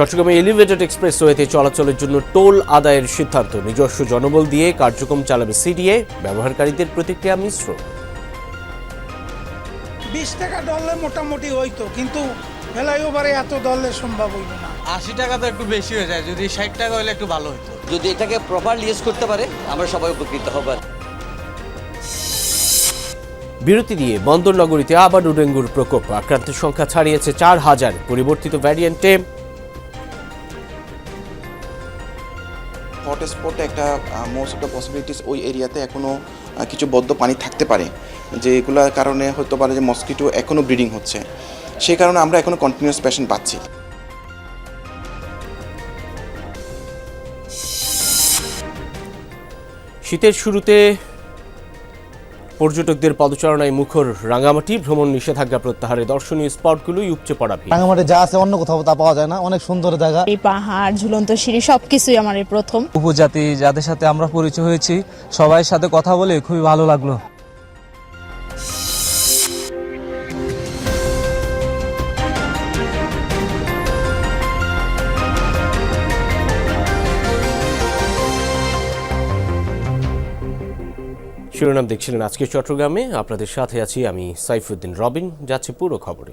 চট্টগ্রামে এলিভেটেড এক্সপ্রেসওয়েতে চলাচলের জন্য টোল আদায়ের সিদ্ধান্ত। নিজস্ব জনবল দিয়ে কার্যক্রম চালাবে সিডিএ। ব্যবহারকারীদের প্রতিক্রিয়া মিশ্র। বিশ টাকা ডললে মোটামুটি হইতো কিন্তু ফ্লাইওভারে এত ডললে সম্ভব হইল না। আশি টাকা তো একটু বেশি হয়ে যায় যদি ষাট টাকা হলে একটু ভালো হতো যদি এটাকে প্রপারলি ইউজ করতে পারে আমরা সবাই উপকৃত হব। বিরতি দিয়ে বন্দর নগরীতে আবারও ডেঙ্গুর প্রকোপ। আক্রান্তের সংখ্যা ছাড়িয়েছে চার হাজার। পরিবর্তিত ভ্যারিয়েন্টে হটস্পটে একটা মোস্ট অফ দ্য পসিবিলিটিস ওই এরিয়াতে এখনও কিছু বদ্ধ পানি থাকতে পারে যেগুলোর কারণে হতে পারে যে মস্কিটো এখনও ব্রিডিং হচ্ছে। সেই কারণে আমরা এখনও কন্টিনিউস পেশেন্ট পাচ্ছি। শীতের শুরুতে পর্যটকদের পদচারণায় মুখর রাঙামাটি ভ্রমণ নিষেধাজ্ঞা প্রত্যাহারে দর্শনীয় স্পটগুলোই উপচে পড়া ভিড়। রাঙামাটি যা আছে অন্য কোথাও তা পাওয়া যায় না অনেক সুন্দর জায়গা। এই পাহাড় ঝুলন্ত সিঁড়ি সবকিছুই আমার এই প্রথম। উপজাতি যাদের সাথে আমরা পরিচয় হয়েছি সবাই সাথে কথা বলে খুবই ভালো লাগল। শিরোনাম দেখছিলেন আজকে চট্টগ্রামে। আপনাদের সাথে আছি আমি সাইফুদ্দিন রবিন, যাচ্ছে পুরো খবরে।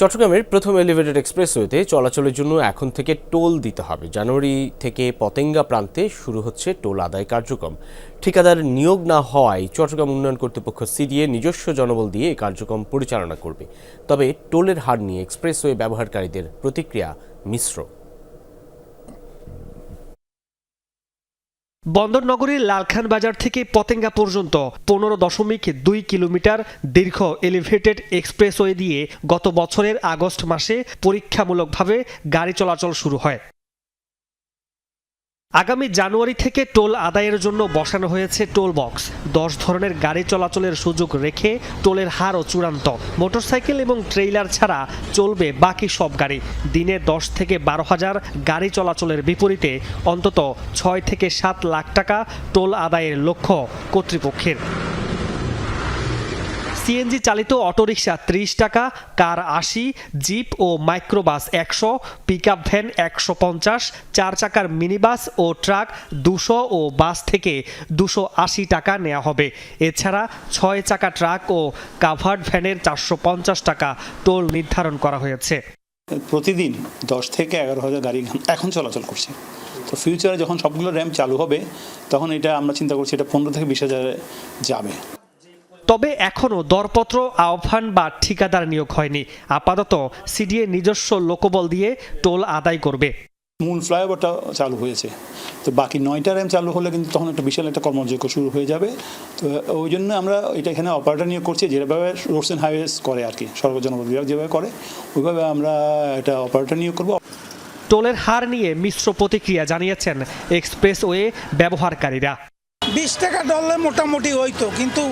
চট্টগ্রামের প্রথম এলিভেটেড এক্সপ্রেসওয়েতে চলাচলের জন্য এখন থেকে টোল দিতে হবে। জানুয়ারি থেকে পতেঙ্গা প্রান্তে শুরু হচ্ছে টোল আদায় কার্যক্রম। ঠিকাদার নিয়োগ না হওয়ায় চট্টগ্রাম উন্নয়ন কর্তৃপক্ষ সিডিএ নিজস্ব জনবল দিয়ে এই কার্যক্রম পরিচালনা করবে। তবে টোলের হার নিয়ে এক্সপ্রেসওয়ে ব্যবহারকারীদের প্রতিক্রিয়া মিশ্র। বন্দরনগরীর লালখান বাজার থেকে পতেঙ্গা পর্যন্ত পনেরো দশমিক দুই কিলোমিটার দীর্ঘ এলিভেটেড এক্সপ্রেসওয়ে দিয়ে গত বছরের আগস্ট মাসে পরীক্ষামূলকভাবে গাড়ি চলাচল শুরু হয়। আগামী জানুয়ারি থেকে টোল আদায়ের জন্য বসানো হয়েছে টোল বক্স। দশ ধরনের গাড়ি চলাচলের সুযোগ রেখে টোলের হারও চূড়ান্ত। মোটরসাইকেল এবং ট্রেইলার ছাড়া চলবে বাকি সব গাড়ি। দিনে দশ থেকে বারো হাজার গাড়ি চলাচলের বিপরীতে অন্তত ছয় থেকে সাত লাখ টাকা টোল আদায়ের লক্ষ্য কর্তৃপক্ষের। সিএনজি চালিত অটোরিকশা ত্রিশ টাকা, কার আশি, জিপ ও মাইক্রোবাস একশো পিক আপ ভ্যান একশো পঞ্চাশ, চার চাকার মিনিবাস ও ট্রাক দুশো ও বাস থেকে দুশো আশি টাকা নেওয়া হবে। এছাড়া ছয় চাকা ট্রাক ও কাভার্ড ভ্যানের চারশো পঞ্চাশ টাকা টোল নির্ধারণ করা হয়েছে। প্রতিদিন দশ থেকে এগারো হাজার গাড়ি এখন চলাচল করছে। তো ফিউচারে যখন সবগুলো র্যাম্প চালু হবে, তখন এটা আমরা চিন্তা করছি এটা পনেরো থেকে বিশ হাজারে যাবে। তবে এখনও দরপত্র আহ্বান বা ঠিকাদার নিয়োগ হয়নি। আপাতত সিডিএ নিজস্ব লোকবল দিয়ে টোল আদায় করবে। মূল ফ্লাইওভারটা চালু হয়েছে। তো বাকি নয়টা র্যাম চালু হলে কিন্তু তখন একটা বিশাল একটা কর্মযোগ্য শুরু হয়ে যাবে। তো ওই জন্য আমরা এটা এখানে অপারেটর নিয়োগ করছি যেভাবে রোডস অ্যান্ড হাইওয়েজ করে আর কি সর্ব জনপদ বিভাগ যেভাবে করে ওইভাবে আমরা এটা অপারেটর নিয়োগ করব। টোলের হার নিয়ে মিশ্র প্রতিক্রিয়া জানিয়েছেন এক্সপ্রেসওয়ে ব্যবহারকারীরা। বিশ টাকা ডললে মোটামুটি হইতো কিন্তু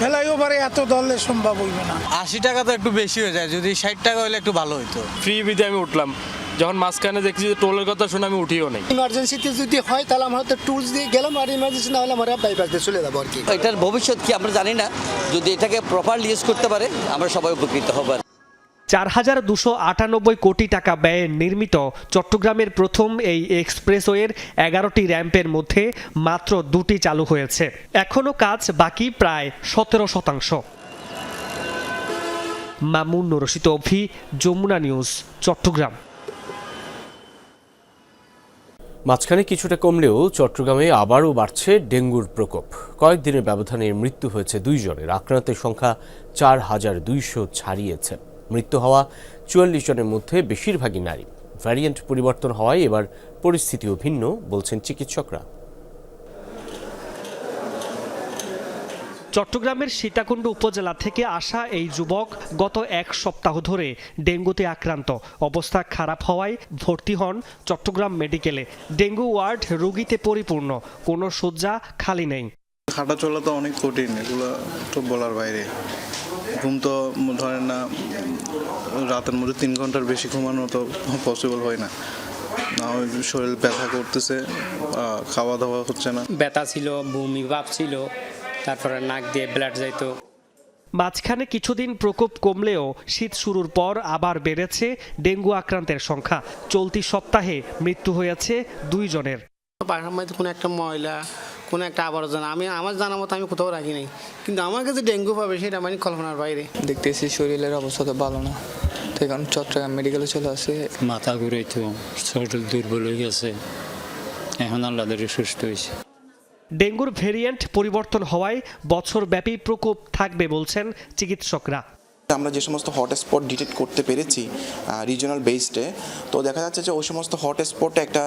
ফ্লাইওভারে এত দলে সম্ভব হইবে না। আশি টাকা তো একটু বেশি হয়ে যায় যদি ষাট টাকা হলে একটু ভালো হতো ফ্রি বিদে আমি উঠলাম। যখন মাঝখানে দেখছি যে টোলের কথা শুনে আমি উঠিও নাই। ইমার্জেন্সিতে যদি হয় তাহলে আমরা হয়তো টুলস দিয়ে গেলাম আর ইমার্জেন্সি না হলে আমরা বাইপাস দিয়ে চলে যাব আর কি। এটার ভবিষ্যৎ কি আমরা জানি না। যদি এটাকে প্রপারলি ইউজ করতে পারে আমরা সবাই উপকৃত হব চার হাজার দুশো আটানব্বই কোটি টাকা ব্যয়ে নির্মিত চট্টগ্রামের প্রথম এই এক্সপ্রেসওয়ের এগারোটি র্যাম্পের মধ্যে মাত্র দুটি চালু হয়েছে। এখনও কাজ বাকি প্রায় সতেরো শতাংশ। মামুন রশিদ অভি, যমুনা নিউজ, চট্টগ্রাম। মাঝখানে কিছুটা কমলেও চট্টগ্রামে আবারও বাড়ছে ডেঙ্গুর প্রকোপ। কয়েকদিনের ব্যবধানে মৃত্যু হয়েছে দুইজনের। আক্রান্তের সংখ্যা চার হাজার দুইশো ছাড়িয়েছে। মৃত্যু হওয়া চুয়াল্লিশ জনের মধ্যে বেশিরভাগই নারী। ভ্যারিয়েন্ট পরিবর্তন হওয়ায় এবার পরিস্থিতিও ভিন্ন বলছেন চিকিৎসকরা। চট্টগ্রামের সীতাকুণ্ড উপজেলা থেকে আসা এই যুবক গত এক সপ্তাহ ধরে ডেঙ্গুতে আক্রান্ত। অবস্থা খারাপ হওয়ায় ভর্তি হন চট্টগ্রাম মেডিকেলে। ডেঙ্গু ওয়ার্ড রোগীতে পরিপূর্ণ কোনো শয্যা খালি নেই। হাঁটা চলা তো অনেক কঠিন এগুলো তো বলার বাইরে। ঘুম তো ধরেন না রাতের মধ্যে তিন ঘণ্টার বেশি ঘুমানো তো পসিবল হয় না। শরীর ব্যথা করতেছে খাওয়া দাওয়া হচ্ছে না। ব্যথা ছিল বমি ভাব ছিল তারপরে নাক দিয়ে ব্লাড যাইতো। মাঝখানে কিছুদিন প্রকোপ কমলেও শীত শুরুর পর আবার বেড়েছে ডেঙ্গু আক্রান্তের সংখ্যা। চলতি সপ্তাহে মৃত্যু হয়েছে দুই জনের বাসার মধ্যে কোনো একটা ময়লা কোনো একটা আবর্জনা। আমি আমার জানা মতো আমি কোথাও রাখি নাই। কিন্তু আমার কাছে ডেঙ্গু পাবে সেটা মানে কল্পনার বাইরে। দেখতেছি শরীরের অবস্থা তো ভালো না। তো কারণ চট্টগ্রাম মেডিকেলে চলে আসে। মাথা ঘুরে তো শরীর দুর্বল হয়ে গেছে। এখন আল্লাহ সুস্থ হয়েছে। ডেঙ্গুর ভেরিয়েন্ট পরিবর্তন হওয়ায় বছরব্যাপী প্রকোপ থাকবে বলছেন চিকিৎসকরা। আমরা যে সমস্ত হটস্পট ডিটেক্ট করতে পেরেছি রিজনাল বেসডে তো দেখা যাচ্ছে যে ওই সমস্ত হটস্পটে একটা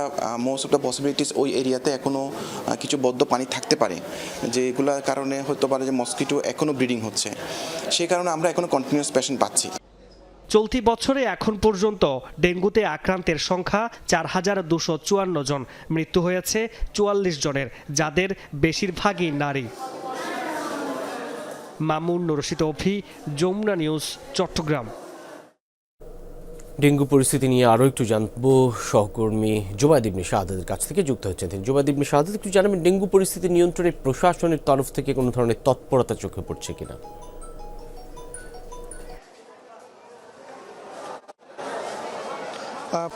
মোস্ট অফ দ্য পসিবিলিটিস ওই এরিয়াতে এখনও কিছু বদ্ধ পানি থাকতে পারে যেগুলোর কারণে হতে পারে যে মস্কিটো এখনও ব্রিডিং হচ্ছে। সেই কারণে আমরা এখনও কন্টিনিউয়াস পেশেন্ট পাচ্ছি। চলতি বছরে এখন পর্যন্ত ডেঙ্গুতে আক্রান্তের সংখ্যা চার হাজার দুশো চুয়ান্ন জন, মৃত্যু হয়েছে চুয়াল্লিশ জনের, যাদের বেশিরভাগই নারী। মামুন রশিদ অভি যমুনা নিউজ, চট্টগ্রাম। ডেঙ্গু পরিস্থিতি নিয়ে আরও একটু জানব। সহকর্মী জুবাইদ ইবনে শাহাদের কাছ থেকে যুক্ত হচ্ছেন তিনি। জুবাইদ ইবনে শাহাদ একটু জানাবেন, ডেঙ্গু পরিস্থিতি নিয়ন্ত্রণে প্রশাসনের তরফ থেকে কোনো ধরনের তৎপরতা চোখে পড়ছে কিনা?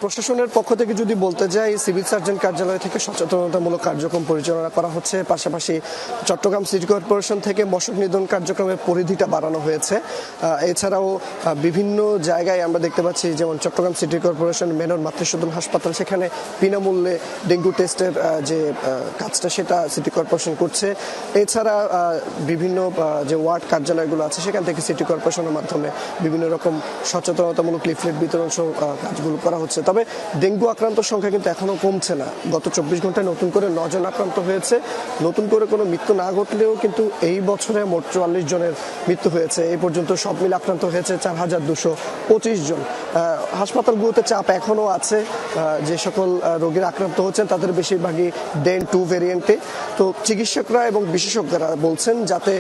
প্রশাসনের পক্ষ থেকে যদি বলতে যাই, সিভিল সার্জন কার্যালয় থেকে সচেতনতামূলক কার্যক্রম পরিচালনা করা হচ্ছে। পাশাপাশি চট্টগ্রাম সিটি কর্পোরেশন থেকে মশক নিধন কার্যক্রমের পরিধিটা বাড়ানো হয়েছে। এছাড়াও বিভিন্ন জায়গায় আমরা দেখতে পাচ্ছি, যেমন চট্টগ্রাম সিটি কর্পোরেশন মেনর মাতৃসদন হাসপাতাল, সেখানে বিনামূল্যে ডেঙ্গু টেস্টের যে কাজটা সেটা সিটি কর্পোরেশন করছে। এছাড়া বিভিন্ন যে ওয়ার্ড কার্যালয়গুলো আছে, সেখান থেকে সিটি কর্পোরেশনের মাধ্যমে বিভিন্ন রকম সচেতনতামূলক লিফলেট বিতরণ সহ কাজগুলো করা হচ্ছে। তবে ডেঙ্গু আক্রান্ত সংখ্যা কিন্তু এখনও কমছে না। গত চব্বিশ ঘন্টায় নতুন করে নজন আক্রান্ত হয়েছে। নতুন করে কোনো মৃত্যু না ঘটলেও কিন্তু এই বছরে মোট চুয়াল্লিশ জনের মৃত্যু হয়েছে। এই পর্যন্ত সব মিলে আক্রান্ত হয়েছে চার হাজার দুশো পঁচিশ জন। হাসপাতালগুলোতে চাপ এখনও আছে। যে সকল রোগীর আক্রান্ত হচ্ছেন তাদের বেশিরভাগই ডেন টু ভেরিয়েন্টে। তো চিকিৎসকরা এবং বিশেষজ্ঞরা বলছেন যাতে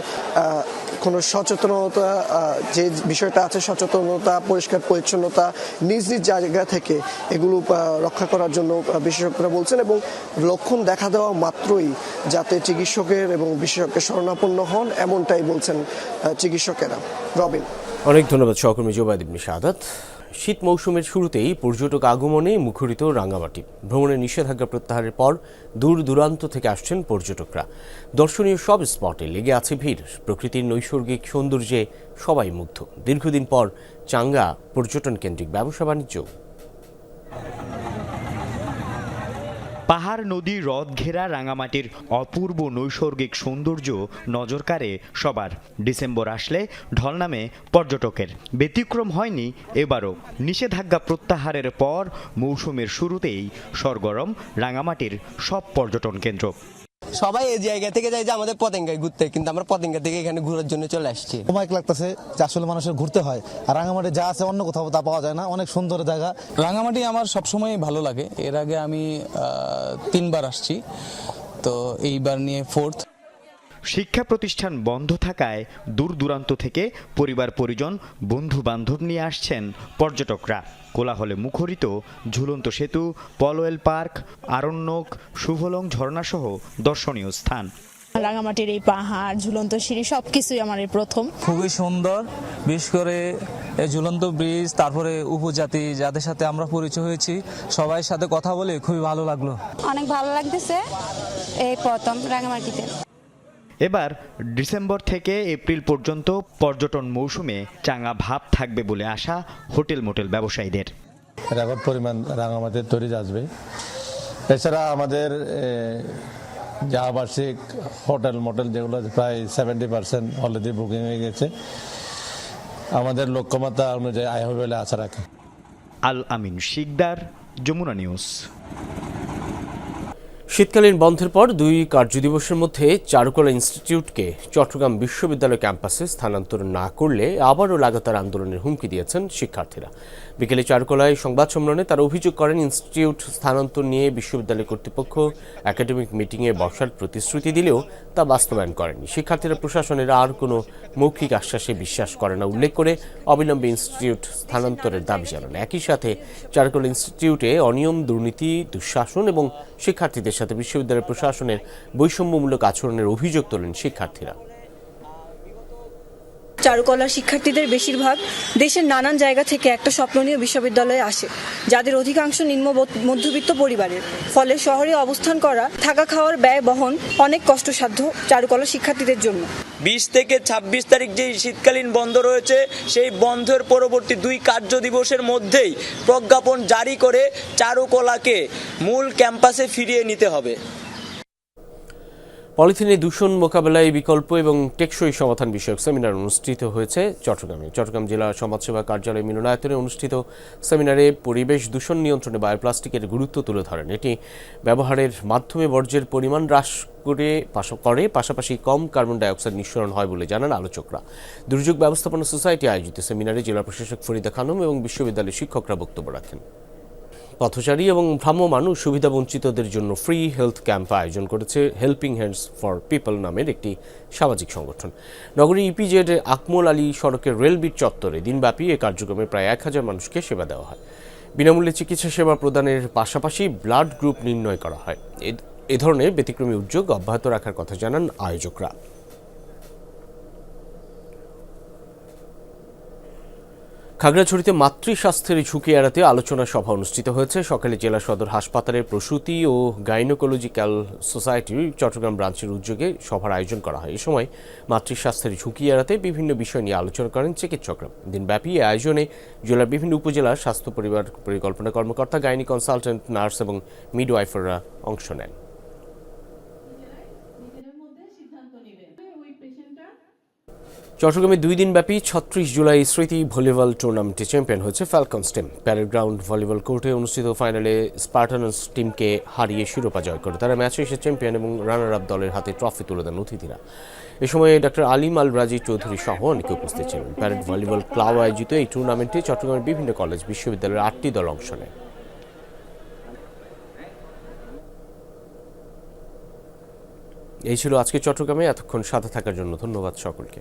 কোনো সচেতনতা যে বিষয়টা আছে সচেতনতা, পরিষ্কার পরিচ্ছন্নতা নিজ নিজ জায়গা থেকে এগুলো রক্ষা করার জন্য বিশেষজ্ঞরা বলছেন এবং লক্ষণ দেখা দেওয়া মাত্রই যাতে চিকিৎসকের এবং বিশেষজ্ঞের শরণাপন্ন হন, এমনটাই বলছেন চিকিৎসকেরা। রবিন। অনেক ধন্যবাদ সহকর্মী জোবাইদ ইবনে শাহাদাত শীত মৌসুমের শুরুতেই পর্যটক আগমনে মুখরিত রাঙামাটি। ভ্রমণের নিষেধাজ্ঞা প্রত্যাহারের পর দূর দূরান্ত থেকে আসছেন পর্যটকরা। দর্শনীয় সব স্পটে লেগে আছে ভিড়। প্রকৃতির নৈসর্গিক সৌন্দর্যে সবাই মুগ্ধ। দীর্ঘদিন পর চাঙ্গা পর্যটন কেন্দ্রিক ব্যবসা বাণিজ্য পাহাড়, নদী, হ্রদ, ঘেরা, রাঙামাটির অপূর্ব নৈসর্গিক সৌন্দর্য নজর কাড়ে সবার। ডিসেম্বর আসলে ঢল নামে পর্যটকের। ব্যতিক্রম হয়নি এবারও। নিষেধাজ্ঞা প্রত্যাহারের পর মৌসুমের শুরুতেই সরগরম রাঙামাটির সব পর্যটন কেন্দ্র। সবাই এই জায়গা থেকে যায় যে আমাদের পতেঙ্গায় ঘুরতে কিন্তু আমরা পতেঙ্গা থেকে এখানে ঘোরার জন্য চলে আসছি। মাইক লাগতেছে যে আসলে মানুষের ঘুরতে হয়? আর রাঙামাটি যা আছে অন্য কোথাও তা পাওয়া যায় না অনেক সুন্দর জায়গা। রাঙামাটি আমার সবসময় ভালো লাগে। এর আগে আমি তিনবার আসছি। তো এইবার নিয়ে ফোর্থ শিক্ষা প্রতিষ্ঠান বন্ধ থাকায় দূর দূরান্ত থেকে পরিবার পরিজন বন্ধু বান্ধব নিয়ে আসছেন পর্যটকরা। কোলাহলে মুখরিত ঝুলন্ত সেতু পলোয়েল পার্ক আরণ্যক শুভলং ঝর্ণাসহ দর্শনীয় স্থান। রাঙামাটির এই পাহাড় ঝুলন্ত সিঁড়ি সবকিছুই আমার এই প্রথম। খুবই সুন্দর বিশেষ করে এই ঝুলন্ত ব্রিজ তারপরে উপজাতি যাদের সাথে আমরা পরিচয় হয়েছি সবাই সাথে কথা বলে খুবই ভালো লাগল। অনেক ভালো লাগতেছে এই প্রথম রাঙামাটিতে। এবার ডিসেম্বর থেকে এপ্রিল পর্যন্ত পর্যটন মৌসুমে চাঙা ভাব থাকবে বলে আশা হোটেল মোটেল ব্যবসায়ীদের। রেকর্ড পরিমাণ রাঙামাটির তৈরি আসবে। এছাড়া আমাদের যা বার্ষিক হোটেল মোটেল যেগুলো প্রায় সেভেন্টি পার্সেন্ট অলরেডি বুকিং হয়ে গেছে আমাদের লক্ষ্যমাত্রা অনুযায়ী আয় হবে বলে আশা রাখি। আল আমিন শিকদার যমুনা নিউজ। শীতকালীন বন্ধের পর দুই কার্যদিবসের মধ্যে চারুকলা ইনস্টিটিউটকে চট্টগ্রাম বিশ্ববিদ্যালয় ক্যাম্পাসে স্থানান্তর না করলে আবারও লাগাতার আন্দোলনের হুমকি দিয়েছেন শিক্ষার্থীরা। বিকেলে চারুকলায় সংবাদ সম্মেলনে তারা অভিযোগ করেন, ইনস্টিটিউট স্থানান্তর নিয়ে বিশ্ববিদ্যালয় কর্তৃপক্ষ একাডেমিক মিটিংয়ে বসার প্রতিশ্রুতি দিলেও তা বাস্তবায়ন করেনি। শিক্ষার্থীরা প্রশাসনের আর কোনো মৌখিক আশ্বাসে বিশ্বাস করে না, উল্লেখ করে অবিলম্বে ইনস্টিটিউট স্থানান্তরের দাবি জানান। একই সাথে চারুকলা ইনস্টিটিউটে অনিয়ম, দুর্নীতি, দুঃশাসন এবং শিক্ষার্থীদের সাথে বিশ্ববিদ্যালয় প্রশাসনের বৈষম্যমূলক আচরণের অভিযোগ তোলেন শিক্ষার্থীরা। চারুকলা শিক্ষার্থীদের বেশিরভাগ দেশের নানান জায়গা থেকে একটা স্বপ্ননীয় বিশ্ববিদ্যালয়ে আসে, যাদের অধিকাংশ নিম্ন মধ্যবিত্ত পরিবারের। ফলে শহরে অবস্থান করা, থাকা খাওয়ার ব্যয় বহন অনেক কষ্টসাধ্য চারুকলা শিক্ষার্থীদের জন্য। বিশ থেকে ২৬ তারিখ যেই শীতকালীন বন্ধ রয়েছে, সেই বন্ধের পরবর্তী দুই কার্য দিবসের মধ্যেই প্রজ্ঞাপন জারি করে চারুকলাকে মূল ক্যাম্পাসে ফিরিয়ে নিতে হবে। পলিথিনে দূষণ মোকাবেলায় বিকল্প এবং টেকসই সমাধান বিষয়ক সেমিনার অনুষ্ঠিত হয়েছে চট্টগ্রামে। চট্টগ্রাম জেলা সমাজসেবা কার্যালয় মিলনায়তনে অনুষ্ঠিত সেমিনারে পরিবেশ দূষণ নিয়ন্ত্রণে বায়োপ্লাস্টিকের গুরুত্ব তুলে ধরেন। এটি ব্যবহারের মাধ্যমে বর্জ্যের পরিমাণ হ্রাস করে করে, পাশাপাশি কম কার্বন ডাইঅক্সাইড নিঃসরণ হয় বলে জানান আলোচকরা। দুর্যোগ ব্যবস্থাপনা সোসাইটি আয়োজিত সেমিনারে জেলা প্রশাসক ফরিদা খানম এবং বিশ্ববিদ্যালয়ের শিক্ষকরা বক্তব্য রাখেন। পথচারী এবং ভ্রাম্যমাণ ও সুবিধা বঞ্চিতদের জন্য ফ্রি হেলথ ক্যাম্প আয়োজন করেছে হেল্পিং হ্যান্ডস ফর পিপল নামের একটি সামাজিক সংগঠন। নগরী ইপিজেড আকমল আলী সড়কের রেলবিট চত্বরে দিনব্যাপী এ কার্যক্রমে প্রায় এক হাজার মানুষকে সেবা দেওয়া হয়। বিনামূল্যে চিকিৎসা সেবা প্রদানের পাশাপাশি ব্লাড গ্রুপ নির্ণয় করা হয়। এ ধরনের ব্যতিক্রমী উদ্যোগ অব্যাহত রাখার কথা জানান আয়োজকরা। খাগড়াছড়িতে মাতৃস্বাস্থ্যের ঝুঁকি এড়াতে আলোচনা সভা অনুষ্ঠিত হয়েছে। সকালে জেলা সদর হাসপাতালের প্রসূতি ও গাইনোকোলজিক্যাল সোসাইটির চট্টগ্রাম ব্রাঞ্চের উদ্যোগে সভার আয়োজন করা হয়। এ সময় মাতৃস্বাস্থ্যের ঝুঁকি এড়াতে বিভিন্ন বিষয় নিয়ে আলোচনা করেন চিকিৎসকরা। দিনব্যাপী এই আয়োজনে জেলার বিভিন্ন উপজেলার স্বাস্থ্য পরিবার পরিকল্পনা কর্মকর্তা, গাইনি কনসালটেন্ট, নার্স এবং মিডওয়াইফাররা অংশ নেন। চট্টগ্রামে দুই দিনব্যাপী ছত্রিশ জুলাই স্মৃতি ভলিবল টুর্নামেন্টে চ্যাম্পিয়ন হয়েছে Falcons team. Parade ground volleyball কোর্টে অনুষ্ঠিত ফাইনালে স্পার্টানস টিমকে হারিয়ে শিরোপা জয় করে। তারা ম্যাচে এসে চ্যাম্পিয়ন এবং রানার আপ দলের হাতে ট্রফি তুলে দেন অতিথিরা। এ সময় ডক্টর আলিম আল রাজি চৌধুরী সহ অনেকে উপস্থিত ছিলেন। প্যারেড ভলিবল ক্লাব আয়োজিত এই টুর্নামেন্টে চট্টগ্রামের বিভিন্ন কলেজ, বিশ্ববিদ্যালয়ের আটটি দল অংশ নেয়। এই ছিল আজকে চট্টগ্রামে। এতক্ষণ সাথে থাকার জন্য ধন্যবাদ সকলকে।